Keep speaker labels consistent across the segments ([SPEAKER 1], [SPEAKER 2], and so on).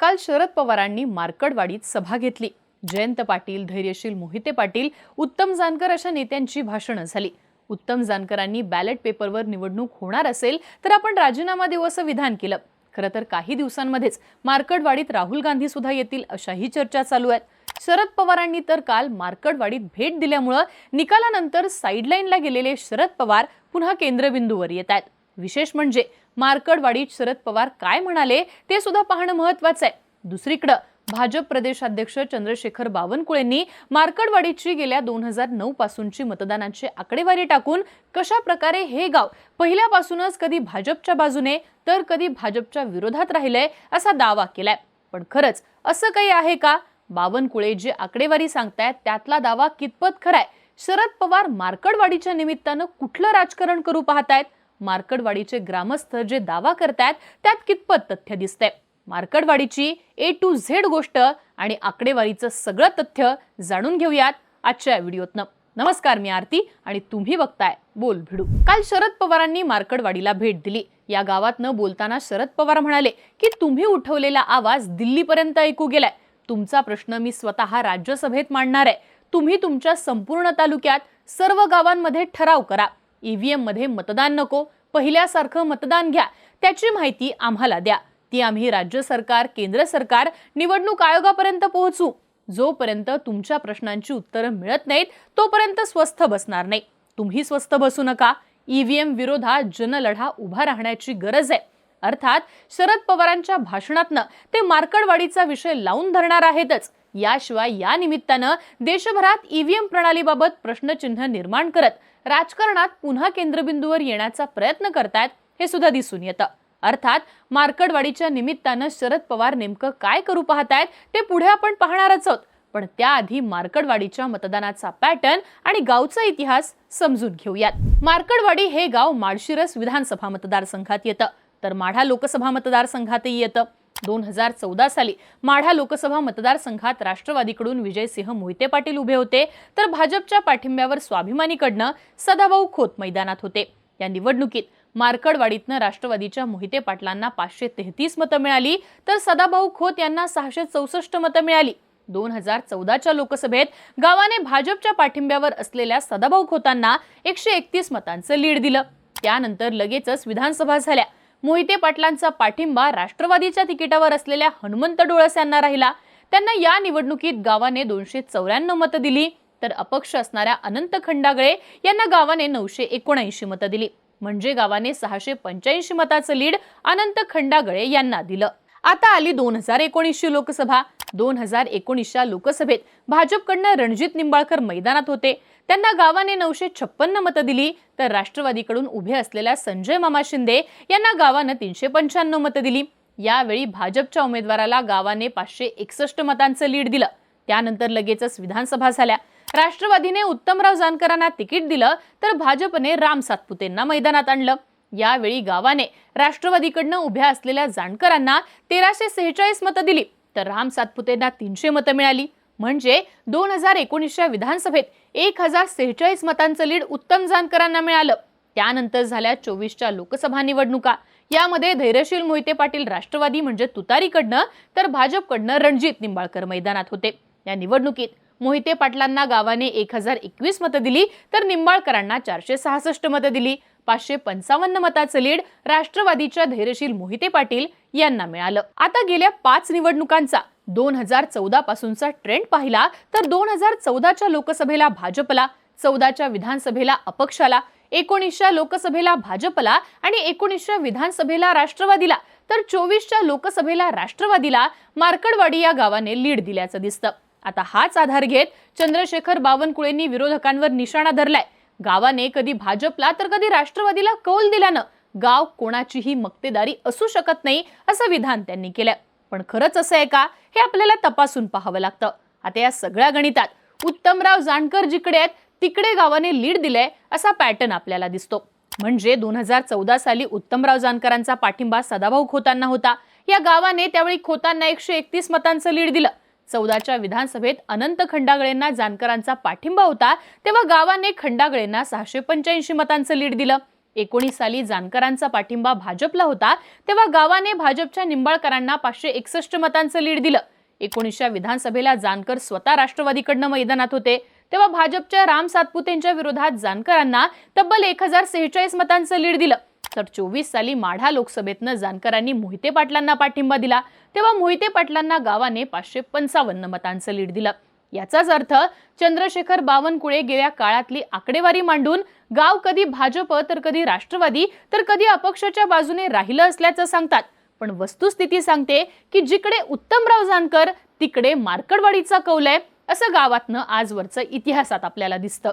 [SPEAKER 1] काल शरद पवारांनी मार्कडवाडीत सभा घेतली. जयंत पाटील धैर्यशील मोहिते पाटील उत्तम जानकर अशा नेत्यांची भाषणं झाली. उत्तम जानकरांनी बॅलेट पेपरवर निवडणूक होणार असेल तर आपण राजीनामा देऊ असं विधान केलं. खरं तर काही दिवसांमध्येच मार्कडवाडीत राहुल गांधी सुद्धा येतील अशाही चर्चा चालू आहेत. शरद पवारांनी तर काल मार्कडवाडीत भेट दिल्यामुळं निकालानंतर साईडलाईनला गेलेले शरद पवार पुन्हा केंद्रबिंदूवर येत आहेत. विशेष म्हणजे मार्कडवाडीत शरद पवार काय म्हणाले ते सुद्धा पाहणं महत्वाचं आहे. दुसरीकडं भाजप प्रदेशाध्यक्ष चंद्रशेखर बावनकुळेंनी मार्कडवाडीची गेल्या दोन हजार नऊ पासूनची मतदानाची आकडेवारी टाकून कशा प्रकारे हे गाव पहिल्यापासूनच कधी भाजपच्या बाजूने तर कधी भाजपच्या विरोधात राहिलंय असा दावा केलाय. पण खरंच असं काही आहे का? बावनकुळे जे आकडेवारी सांगतायत त्यातला दावा कितपत खराय? शरद पवार मार्कडवाडीच्या निमित्तानं कुठलं राजकारण करू पाहतायत? मार्कडवाडीचे ग्रामस्थ जे दावा करतात त्यात कितपत तथ्य दिसतंय? मार्कडवाडीची ए टू झेड गोष्ट आणि आकडेवारीचं सगळं तथ्य जाणून घेऊयात आजच्या व्हिडिओतनं. नमस्कार मी आरती आणि तुम्ही बघताय बोल भिडू. काल शरद पवारांनी मार्कडवाडीला भेट दिली. या गावातनं बोलताना शरद पवार म्हणाले की तुम्ही उठवलेला आवाज दिल्लीपर्यंत ऐकू गेलाय. तुमचा प्रश्न मी स्वतः राज्यसभेत मांडणार आहे. तुम्ही तुमच्या संपूर्ण तालुक्यात सर्व गावांमध्ये ठराव करा. ईव्हीएममध्ये मतदान नको पहिल्यासारखं मतदान घ्या त्याची माहिती आम्हाला द्या. ती आम्ही राज्य सरकार केंद्र सरकार निवडणूक आयोगापर्यंत पोहोचू. जोपर्यंत तुमच्या प्रश्नांची उत्तरं मिळत नाहीत तोपर्यंत स्वस्थ बसणार नाही. तुम्ही स्वस्थ बसू नका. ईव्हीएम विरोधात जनलढा उभा राहण्याची गरज आहे. अर्थात शरद पवारांच्या भाषणातनं ते मार्कडवाडीचा विषय लावून धरणार आहेतच. याशिवाय या निमित्तानं देशभरात ईव्हीएम प्रणालीबाबत प्रश्नचिन्ह निर्माण करत राजकारणात पुन्हा केंद्रबिंदूवर येण्याचा प्रयत्न करतायत हे सुद्धा दिसून येतं. अर्थात मार्कडवाडीच्या निमित्तानं शरद पवार नेमकं काय करू पाहतायत ते पुढे आपण पाहणारच आहोत. पण त्याआधी मार्कडवाडीच्या मतदानाचा पॅटर्न आणि गावचा इतिहास समजून घेऊयात. मार्कडवाडी हे गाव माळशिरस विधानसभा मतदारसंघात येतं. तर माढा लोकसभा मतदारसंघातही येतं. दोन हजार चौदा साली माढा लोकसभा मतदारसंघात राष्ट्रवादीकडून विजयसिंह मोहिते पाटील उभे होते. तर भाजपच्या पाठिंब्यावर स्वाभिमानीकडनं सदाभाऊ खोत मैदानात होते. या निवडणुकीत मार्कडवाडीतनं राष्ट्रवादीच्या मोहिते पाटलांना पाचशे तेहतीस मतं मिळाली. तर सदाभाऊ खोत यांना सहाशे चौसष्ट मतं मिळाली. दोन हजार चौदाच्या लोकसभेत गावाने भाजपच्या पाठिंब्यावर असलेल्या सदाभाऊ खोतांना एकशे एकतीस मतांचं लीड दिलं. त्यानंतर लगेचच विधानसभा झाल्या. मोहिते पाटलांचा पाठिंबा राष्ट्रवादीच्या तिकिटावर असलेल्या हनुमंत डोळस यांना राहिला. त्यांना या निवडणुकीत गावाने दोनशे चौऱ्याण्णव मतं दिली. तर अपक्ष असणाऱ्या अनंत खंडागळे यांना गावाने नऊशे एकोणऐंशी मतं दिली. म्हणजे गावाने सहाशे पंच्याऐंशी मताचं लीड अनंत खंडागळे यांना दिलं. आता आली दोन हजार एकोणीसची लोकसभा. दोन हजार एकोणीसच्या लोकसभेत भाजपकडनं रणजित निंबाळकर मैदानात होते. त्यांना गावाने नऊशे छप्पन्न मतं दिली तर राष्ट्रवादीकडून उभे असलेल्या संजय मामा शिंदे यांना गावानं तीनशे पंच्याण्णव मतं दिली. यावेळी भाजपच्या उमेदवाराला गावाने पाचशे एकसष्ट मतांचं लीड दिलं. त्यानंतर लगेचच विधानसभा झाल्या. राष्ट्रवादीने उत्तमराव जानकरांना तिकीट दिलं तर भाजपने राम सातपुतेंना मैदानात आणलं. यावेळी गावाने राष्ट्रवादीकडनं उभ्या असलेल्या जानकरांना तेराशे सेहेचाळीस मतं दिली. तर राम सातपुतेंना तीनशे मतं मिळाली. म्हणजे दोन हजार एकोणीसच्या विधानसभेत एक हजार सेहेचाळीस मतांचं लीड उत्तम जानकरांना मिळालं. त्यानंतर झाल्या चोवीसच्या लोकसभा निवडणुका. यामध्ये धैर्यशील मोहिते पाटील राष्ट्रवादी म्हणजे तुतारीकडनं तर भाजपकडनं रणजित निंबाळकर मैदानात होते. या निवडणुकीत मोहिते पाटलांना गावाने एक हजार एकवीस मतं दिली तर निंबाळकरांना चारशे सहासष्ट मतं दिली. पाचशे पंचावन्न मताचं लीड राष्ट्रवादीच्या धैर्यशील मोहिते पाटील यांना मिळालं. आता गेल्या पाच निवडणुकांचा दोन हजार चौदा पासूनचा ट्रेंड पाहिला तर दोन हजार चौदाच्या लोकसभेला भाजपला चौदाच्या विधानसभेला अपक्षाला एकोणीसच्या लोकसभेला भाजपला आणि एकोणीसच्या विधानसभेला राष्ट्रवादीला तर चोवीसच्या लोकसभेला राष्ट्रवादीला मार्कडवाडी या गावाने लीड दिल्याचं दिसतं. आता हाच आधार घेत चंद्रशेखर बावनकुळेंनी विरोधकांवर निशाणा धरलाय. गावाने कधी भाजपला तर कधी राष्ट्रवादीला कौल दिल्यानं गाव कोणाचीही मक्तेदारी असू शकत नाही असं विधान त्यांनी केलं पण खरंच असं आहे का? हे आपल्याला तपासून पाहावं लागतं. आता या सगळ्या गणितात उत्तमराव जानकर जिकडे आहेत तिकडे गावाने लीड दिलंय असा पॅटर्न आपल्याला दिसतो. म्हणजे दोन हजार चौदा साली उत्तमराव जानकरांचा पाठिंबा सदाभाऊ खोतांना होता. या गावाने त्यावेळी खोतांना एकशे एकतीस मतांचं लीड दिलं. चौदाच्या विधानसभेत अनंत खंडागळेंना जानकरांचा पाठिंबा होता तेव्हा गावाने खंडागळेंना सहाशे पंच्याऐंशी मतांचं लीड दिलं. एकोणीस साली जानकरांचा पाठिंबा भाजपला होता तेव्हा गावाने भाजपच्या निंबाळकरांना पाचशे एकसष्ट मतांचं लीड दिलं. एकोणीसच्या विधानसभेला जानकर स्वतः राष्ट्रवादीकडनं मैदानात होते. तेव्हा भाजपच्या राम सातपुतेंच्या विरोधात जानकरांना तब्बल एक हजार सेहेचाळीस मतांचं लीड दिलं. तर चोवीस साली माढा लोकसभेतनं जानकरांनी मोहिते पाटलांना पाठिंबा दिला. तेव्हा मोहिते पाटलांना गावाने पाचशे पंचावन्न मतांचं लीड दिलं. याचाच अर्थ चंद्रशेखर बावनकुळे गेल्या काळातली आकडेवारी मांडून गाव कधी भाजप तर कधी राष्ट्रवादी तर कधी अपक्षाच्या बाजूने राहिलं असल्याचं सांगतात. पण वस्तुस्थिती सांगते की जिकडे उत्तमराव जानकर तिकडे मार्कडवाडीचा कौल आहे असं गावातनं आजवरचं इतिहासात आपल्याला दिसतं.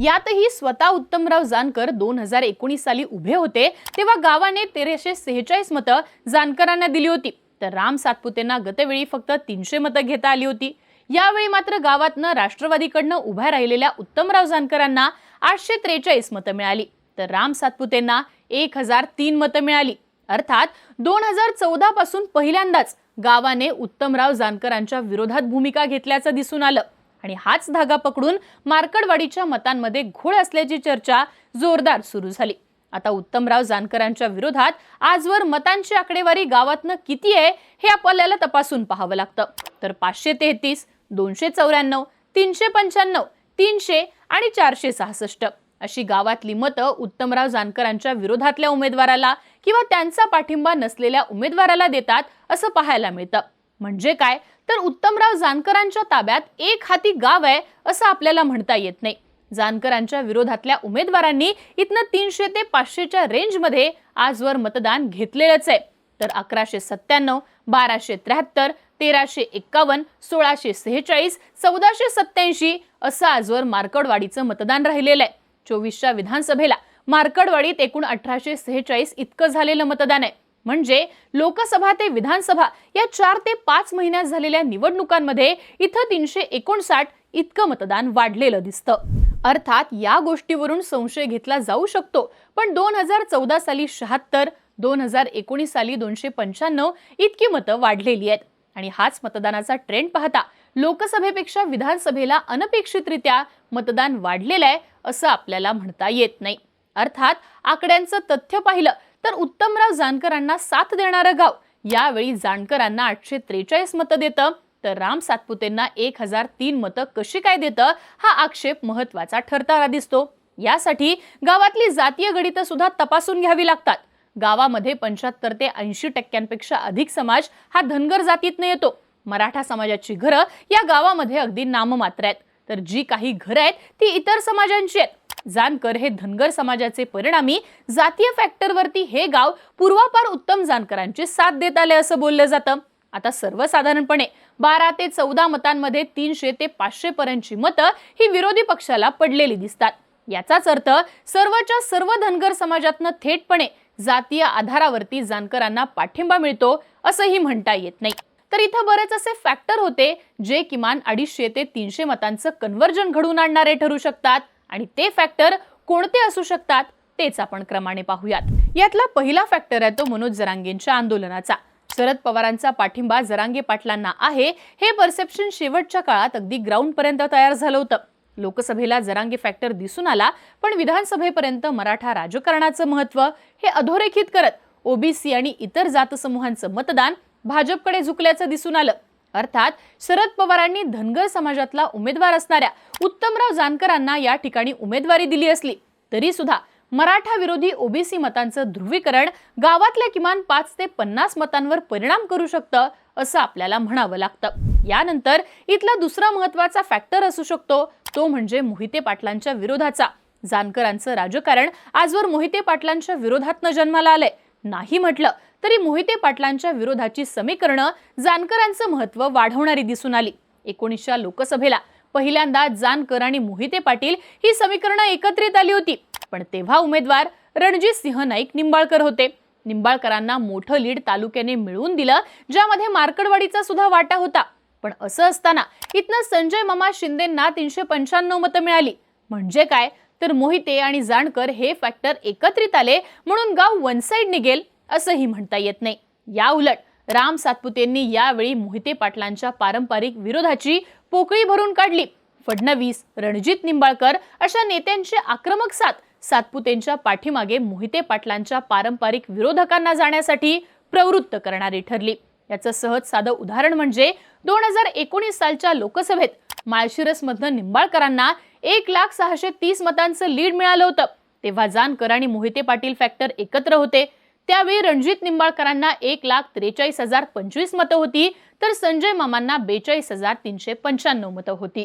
[SPEAKER 1] यातही स्वतः उत्तमराव जानकर दोन हजार एकोणीस साली उभे होते तेव्हा गावाने तेराशे सेहेचाळीस मतं जानकरांना दिली होती. तर राम सातपुतेंना गतवेळी फक्त तीनशे मतं घेता आली होती. यावेळी मात्र गावातनं राष्ट्रवादीकडनं उभ्या राहिलेल्या उत्तमराव जानकरांना आठशे त्रेचाळीस मतं मिळाली. तर राम सातपुतेंना एक हजार तीन मतं मिळाली. अर्थात दोन हजार चौदा पासून पहिल्यांदाच गावाने उत्तमराव जानकरांच्या विरोधात भूमिका घेतल्याचं दिसून आलं. आणि हाच धागा पकडून मार्कडवाडीच्या मतांमध्ये घोळ असल्याची चर्चा जोरदार सुरू झाली. आता उत्तमराव जानकरांच्या विरोधात आजवर मतांची आकडेवारी गावातनं किती आहे हे आपल्याला तपासून पाहावं लागतं. तर पाचशे तेहतीस दोनशे चौऱ्याण्णव तीनशे पंच्याण्णव तीनशे आणि चारशे सहासष्ट अशी गावातली मतं उत्तमराव जानकरांच्या विरोधातल्या उमेदवाराला किंवा त्यांचा पाठिंबा नसलेल्या उमेदवाराला देतात असं पाहायला मिळतं. म्हणजे काय? तर उत्तमराव जानकरांच्या ताब्यात एक हाती गाव आहे असं आपल्याला म्हणता येत नाही. जानकरांच्या विरोधातल्या उमेदवारांनी इथनं तीनशे ते पाचशेच्या रेंजमध्ये आजवर मतदान घेतलेलंच आहे. तर अकराशे सत्त्याण्णव बाराशे त्र्याहत्तर तेराशे एक्कावन्न सोळाशे सेहेचाळीस चौदाशे सत्याऐंशी असं आजवर मार्कडवाडीचं मतदान राहिलेलं आहे. चोवीसच्या विधानसभेला मार्कडवाडीत एकूण अठराशे सेहेचाळीस इतकं झालेलं मतदान आहे. म्हणजे लोकसभा ते विधानसभा या चार ते पाच महिन्यात झालेल्या निवडणुकांमध्ये इथं तीनशे एकोणसाठ इतकं मतदान वाढलेलं दिसतं. अर्थात या गोष्टीवरून संशय घेतला जाऊ शकतो. पण दोन हजार चौदा साली शहात्तर दोन हजार एकोणीस साली दोनशे पंच्याण्णव इतकी मतं वाढलेली आहेत. आणि हाच मतदानाचा ट्रेंड पाहता लोकसभेपेक्षा विधानसभेला अनपेक्षितरित्या मतदान वाढलेलं आहे असं आपल्याला म्हणता येत नाही. अर्थात आकड्यांचं तथ्य पाहिलं तर उत्तमराव जानकरांना साथ देणारं गाव. यावेळी जानकरांना आठशे त्रेचाळीस मतं देतं. तर राम सातपुतेंना एक हजार तीन मतं कशी काय देतं? हा आक्षेप महत्त्वाचा ठरताना दिसतो. यासाठी गावातली जातीय गणितं सुद्धा तपासून घ्यावी लागतात. गावामध्ये पंच्याहत्तर ते ऐंशी टक्क्यांपेक्षा अधिक समाज हा धनगर जातीतनं येतो. मराठा समाजाची घरं या गावामध्ये अगदी नाममात्र आहेत. तर जी काही घरं आहेत ती इतर समाजांची आहेत. जानकर हे धनगर समाजाचे परिणामी जातीय फॅक्टरवरती हे गाव पूर्वापार उत्तम जानकरांची साथ देत आले असं बोललं जातं. आता सर्वसाधारणपणे बारा ते चौदा मतांमध्ये तीनशे ते पाचशे पर्यंतची मतं ही विरोधी पक्षाला पडलेली दिसतात. याचाच अर्थ सर्वच्या सर्व धनगर समाजातनं थेटपणे जातीय आधारावरती जानकरांना पाठिंबा मिळतो असंही म्हणता येत नाही. तर इथं बरेच असे फॅक्टर होते जे किमान अडीचशे ते तीनशे मतांचं कन्व्हर्जन घडवून आणणारे ठरू शकतात. आणि ते फॅक्टर कोणते असू शकतात तेच आपण क्रमाने पाहूयात. यातला पहिला फॅक्टर आहे तो मनोज जरांगेंच्या आंदोलनाचा. शरद पवारांचा पाठिंबा जरांगे पाटलांना आहे हे परसेप्शन शेवटच्या काळात अगदी ग्राउंडपर्यंत तयार झालं होतं. लोकसभेला जरांगे फॅक्टर दिसून आला पण विधानसभेपर्यंत मराठा राजकारणाचं महत्त्व हे अधोरेखित करत ओबीसी आणि इतर जातसमूहांचं मतदान भाजपकडे झुकल्याचं दिसून आलं. अर्थात शरद पवारांनी धनगर समाजातला उमेदवार असणाऱ्या उत्तमराव जानकरांना या ठिकाणी उमेदवारी दिली असली तरी सुद्धा मराठा विरोधी ओबीसी मतांचं ध्रुवीकरण गावातल्या किमान पाच ते पन्नास मतांवर परिणाम करू शकतं असं आपल्याला म्हणावं लागतं. यानंतर इथला दुसरा महत्त्वाचा फॅक्टर असू शकतो तो म्हणजे मोहिते पाटलांच्या विरोधाचा. जानकरांचं राजकारण आजवर मोहिते पाटलांच्या विरोधातनं जन्माला आलंय. नाही म्हटलं तरी मोहिते पाटलांच्या विरोधाची समीकरणं जानकरांचं महत्त्व वाढवणारी दिसून आली. एकोणीसच्या लोकसभेला पहिल्यांदा जानकर आणि मोहिते पाटील ही समीकरणं एकत्रित आली होती. पण तेव्हा उमेदवार रणजित सिंह नाईक निंबाळकर होते. निंबाळकरांना मोठं लीड तालुक्याने मिळवून दिलं ज्यामध्ये मार्कडवाडीचा सुद्धा वाटा होता. पण असं असताना इथनं संजय मामा शिंदेंना तीनशे पंच्याण्णव मतं मिळाली. म्हणजे काय? तर मोहिते आणि जानकर हे फॅक्टर एकत्रित आले म्हणून गाव वन साईड निघेल. असंही म्हणता येत नाही. या उलट राम सातपुतेंनी यावेळी मोहिते पाटलांच्या पारंपरिक विरोधाची पोकळी भरून काढली. फडणवीस रणजित निंबाळकर अशा नेत्यांचे आक्रमक साथ सातपुतेंच्या पाठीमागे मोहिते पाटलांच्या पारंपरिक विरोधकांना जाण्यासाठी प्रवृत्त करणारी ठरली. याचं सहज साधं उदाहरण म्हणजे दोन हजार एकोणीस सालच्या लोकसभेत माळशिरसमधनं निंबाळकरांना एक लाख सहाशे तीस मतांचं लीड मिळालं होतं. तेव्हा जानकर आणि मोहिते पाटील फॅक्टर एकत्र होते. त्यावेळी रणजित निंबाळकरांना एक लाख त्रेचाळीस हजार पंचवीस मतं होती तर संजय मामांना बेचाळीस हजार तीनशे पंच्याण्णव मतं होती.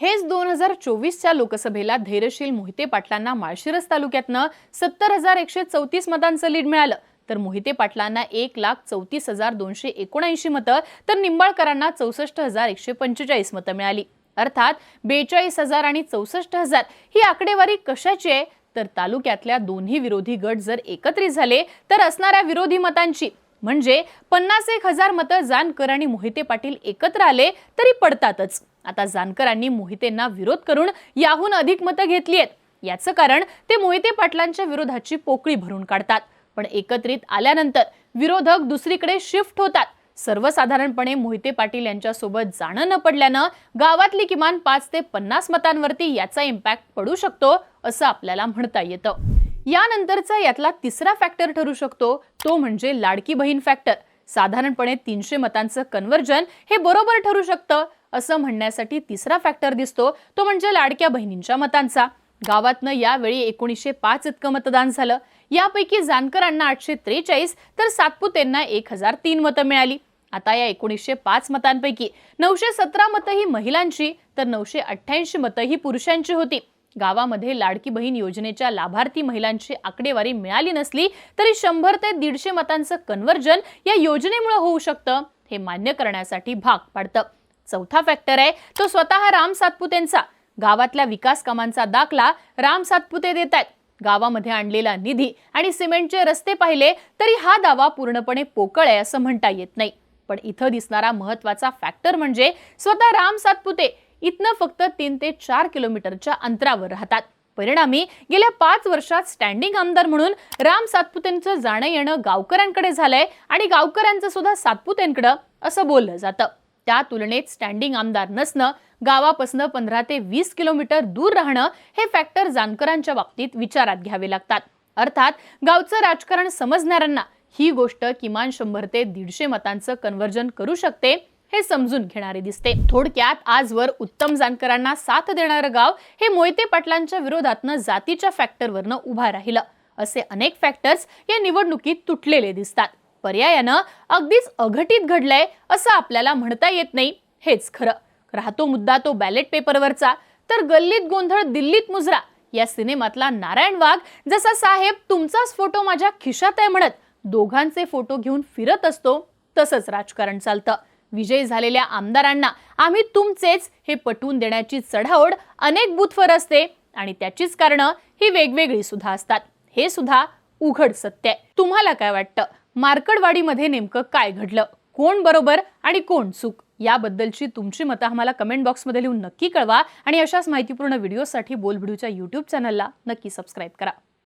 [SPEAKER 1] हेच दोन हजार चोवीसच्या लोकसभेला धैर्यशील मोहिते पाटलांना माळशिरस तालुक्यातनं सत्तर हजार एकशे चौतीस मतांचं लीड मिळालं. तर मोहिते पाटलांना एक लाख चौतीस हजार दोनशे एकोणऐंशी मतं तर निंबाळकरांना चौसष्ट हजार एकशे पंचेचाळीस मतं मिळाली. अर्थात बेचाळीस हजार आणि चौसष्ट हजार ही आकडेवारी कशाची आहे? तर तालुक्यातल्या दोन्ही विरोधी गट जर एकत्रित झाले तर असणाऱ्या विरोधी मतांची म्हणजे पन्नास एक हजार मतं जानकर आणि मोहिते पाटील एकत्र आले तरी पडतातच. आता जानकरांनी मोहितेंना विरोध करून याहून अधिक मतं घेतली आहेत. याचं कारण ते मोहिते पाटलांच्या विरोधाची पोकळी भरून काढतात. पण एकत्रित आल्यानंतर विरोधक दुसरीकडे शिफ्ट होतात. सर्वसाधारणपणे मोहिते पाटील यांच्यासोबत जाणं न पडल्यानं गावातली किमान पाच ते पन्नास मतांवरती याचा इम्पॅक्ट पडू शकतो असं आपल्याला म्हणता येतं. यानंतरचा यातला तिसरा फॅक्टर ठरू शकतो तो म्हणजे लाडकी बहीण फॅक्टर साधारणपणे तीनशे मतांचं कन्वर्जन हे बरोबर ठरू शकतं असं म्हणण्यासाठी तिसरा फॅक्टर दिसतो तो म्हणजे लाडक्या बहिणींच्या मतांचा. गावातनं यावेळी एकोणीसशे पाच इतकं मतदान झालं. यापैकी जानकरांना आठशे त्रेचाळीस तर सातपुतेंना एक हजार तीन मतं मिळाली. आता या एकोणीसशे पाच मतांपैकी नऊशे सतरा मतं ही महिलांची तर नऊशे अठ्ठ्याऐंशी मतं ही पुरुषांची होती. गावामध्ये लाडकी बहीण योजनेच्या लाभार्थी महिलांची आकडेवारी मिळाली नसली तरी शंभर ते दीडशे मतांचं कन्व्हर्जन या योजनेमुळे होऊ शकतं हे मान्य करण्यासाठी भाग पाडतं. चौथा फॅक्टर आहे तो स्वतः राम सातपुतेंचा. गावातल्या विकास कामांचा दाखला राम सातपुते देत आहेत. गावामध्ये आणलेला निधी आणि सिमेंटचे रस्ते पाहिले तरी हा दावा पूर्णपणे पोकळ आहे असं म्हणता येत नाही. पण इथं दिसणारा महत्त्वाचा फॅक्टर म्हणजे स्वतः राम सातपुते इथनं फक्त तीन ते चार किलोमीटरच्या अंतरावर राहतात. परिणामी गेल्या पाच वर्षात स्टँडिंग आमदार म्हणून राम सातपुतेंचं जाणं येणं गावकऱ्यांकडे झालंय आणि गावकऱ्यांचं सुद्धा सातपुतेंकडं असं बोललं जातं. त्या तुलनेत स्टँडिंग आमदार नसणं गावापासनं पंधरा ते वीस किलोमीटर दूर राहणं हे फॅक्टर जानकरांच्या बाबतीत विचारात घ्यावे लागतात. अर्थात गावचं राजकारण समजणाऱ्यांना ही गोष्ट किमान शंभर ते दीडशे मतांचं कन्व्हर्जन करू शकते हे समजून घेणारे दिसते. थोडक्यात आजवर उत्तम जानकरांना साथ देणारं गाव हे मोहिते पाटलांच्या विरोधातनं जातीच्या फॅक्टरवरनं उभा राहिलं. असे अनेक फॅक्टर्स या निवडणुकीत तुटलेले दिसतात. पर्यायानं अगदीच अघटित घडलंय असं आपल्याला म्हणता येत नाही. हेच खरं. राहतो मुद्दा तो बॅलेट पेपरवरचा तर गल्लीत गोंधळ दिल्लीत मुजरा. या सिनेमातला नारायण वाघ जसा साहेब तुमचाच फोटो माझ्या खिशात आहे म्हणत दोघांचे फोटो घेऊन फिरत असतो तसंच राजकारण चालतं. विजयी झालेल्या आमदारांना आम्ही तुमचेच हे पटवून देण्याची चढाओढ अनेक बुथवर असते आणि त्याचीच कारणं ही वेगवेगळी सुद्धा असतात. हे सुद्धा उघड सत्य आहे. तुम्हाला काय वाटतं? मार्कडवाडीमध्ये नेमकं काय घडलं? कोण बरोबर आणि कोण चूक? याबद्दलची तुमची मतं आम्हाला कमेंट बॉक्समध्ये लिहून नक्की कळवा आणि अशाच माहितीपूर्ण व्हिडिओसाठी बोलबिडूच्या यूट्यूब चॅनलला नक्की सबस्क्राईब करा.